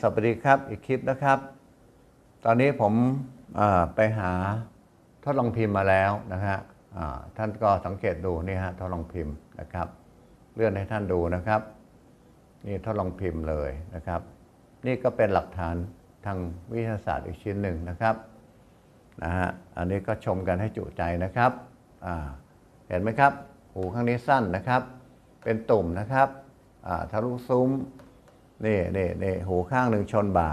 สวัสดีครับอีกคลิปนะครับ ตอนนี้ผมไปหาทดลองพิมพ์มาแล้วนะฮะท่านก็สังเกตดูนี่ฮะทดลองพิมพ์นะครับ เลื่อนให้ท่านดูนะครับ นี่ทดลองพิมพ์เลยนะครับ นี่ก็เป็นหลักฐานทางวิทยาศาสตร์อีกชิ้นหนึ่งนะครับนะฮะอันนี้ก็ชมกันให้จุใจนะครับเห็นไหมครับ หูข้างนี้สั้นนะครับ เป็นตุ่มนะครับทะลุซุ้ม นี่นี่นี่หูข้างหนึ่งชนบ่า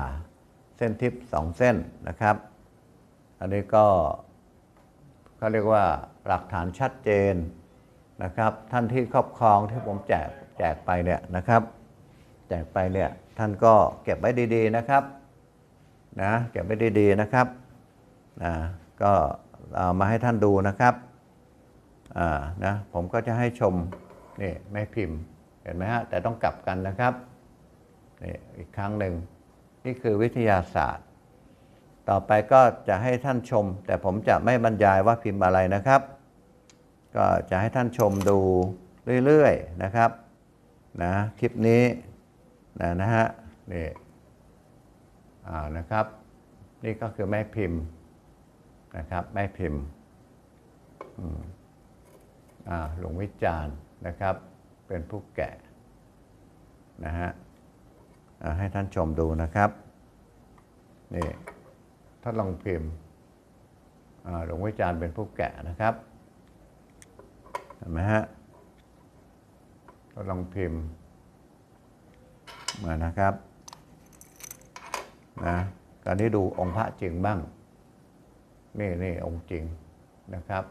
เส้นทิพย์สองเส้นนะครับ อันนี้ก็เขาเรียกว่าหลักฐานชัดเจนนะครับ ท่านที่ครอบครองที่ผมแจกแจกไปเนี่ยนะครับ แจกไปเนี่ยท่านก็เก็บไว้ดี ๆนะครับนะเก็บไว้ดีๆนะครับนะก็เอามาให้ท่านดูนะครับอ่านะผมก็จะให้ชมนี่ไม่พิมพ์เห็นไหมฮะแต่ต้องกลับกันนะครับ อีกครั้งหนึ่งนี่คือวิทยาศาสตร์ ต่อไปก็จะให้ท่านชม แต่ผมจะไม่บรรยายว่าพิมพ์อะไรนะครับ ก็จะให้ท่านชมดูเรื่อยๆนะครับนะคลิปนี้นะนะฮะนี่อ่านะครับ นี่ก็คือแม่พิมพ์นะครับแม่พิมพ์อ่าหลวงวิจารณ์นะครับ เป็นผู้แกะนะฮะ ให้ท่านชมดูนะครับนี่ทดลองพิมพ์อ่าหลวงวิจารณ์เป็นผู้แกะนะครับเห็นไหมฮะทดลองพิมพ์มานะครับนะตอนนี้ดูองค์พระจริงบ้าง นี่นี่องค์จริงนะครับ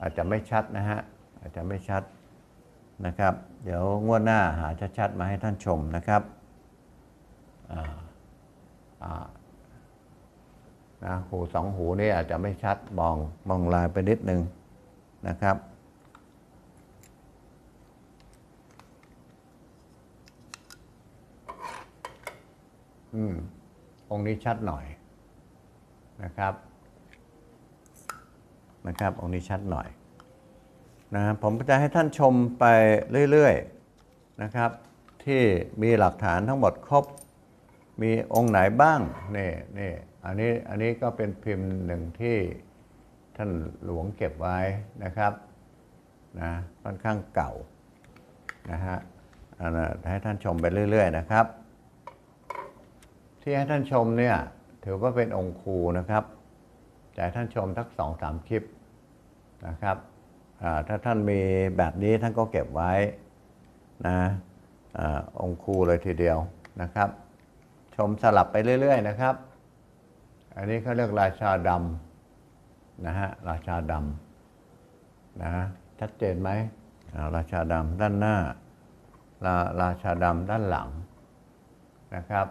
อาจจะไม่ชัดนะฮะอาจจะไม่ชัดนะครับ เดี๋ยวงวดหน้าหาชัดๆมาให้ท่านชมนะครับ อ่าอ่า นะหูสองหูนี่อาจจะไม่ชัดมองมองลายไปนิดนึงนะครับ อืม องค์นี้ชัดหน่อยนะครับ นะครับ องค์นี้ชัดหน่อยนะผมจะให้ท่านชมไปเรื่อยๆนะครับ ที่มีหลักฐานทั้งหมดครบ มีองค์ไหนบ้าง นี่นี่ อันนี้อันนี้ก็เป็นพิมพ์หนึ่งที่ท่านหลวงเก็บไว้นะครับนะค่อนข้างเก่านะฮะนนให้ท่านชมไปเรื่อย ๆ นะครับ ที่ให้ท่านชมเนี่ยถือว่าเป็นองค์ครูนะครับจะให้ท่านชมทักสองสามคลิปนะครับถ้าท่านมีแบบนี้ท่านก็เก็บไว้นะอองคูเลยทีเดียวนะครับ ชมสลับไปเรื่อย ๆ นะครับ อันนี้เขาเรียกราชาดำนะฮะราชาดำนะชัดเจนไหมราชาดำด้านหน้าราราชาดำด้านหลังนะครับ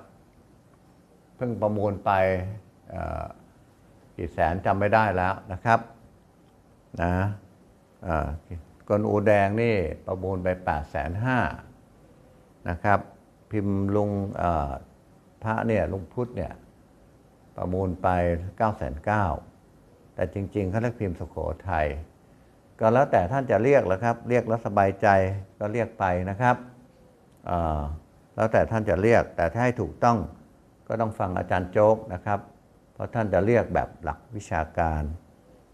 เพิ่งประมูลไปกี่แสนจำไม่ได้แล้วนะครับนะกลอูแดงนี่ประมูลไป8ปดแสนห้านะครับ พิมพ์ลุงพระเนี่ยลุงพุทธเนี่ย ประมูลไป9ก้าแสนเก้าแต่จริง ๆเขาเรียกพิมพ์สุโขทัยก็แล้วแต่ท่านจะเรียกแล้วครับ เรียกแล้วสบายใจก็เรียกไปนะครับแล้วแต่ท่านจะเรียกแต่ถ้าให้ถูกต้องก็ต้องฟังอาจารย์โจ๊กนะครับ เพราะท่านจะเรียกแบบหลักวิชาการ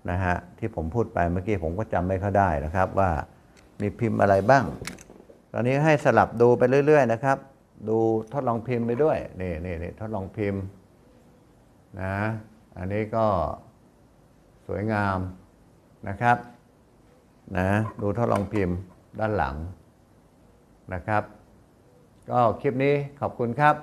นะฮะที่ผมพูดไปเมื่อกี้ผมก็จำไม่ค่อยได้นะครับ ว่ามีพิมพ์อะไรบ้าง ตอนนี้ให้สลับดูไปเรื่อย ๆ นะครับ ดูทดลองพิมพ์ไปด้วยนี่นี่นี่ทดลองพิมพ์ นะ อันนี้ก็สวยงามนะครับนะดูทดลองพิมพ์ด้านหลังนะครับ ก็คลิปนี้ขอบคุณครับ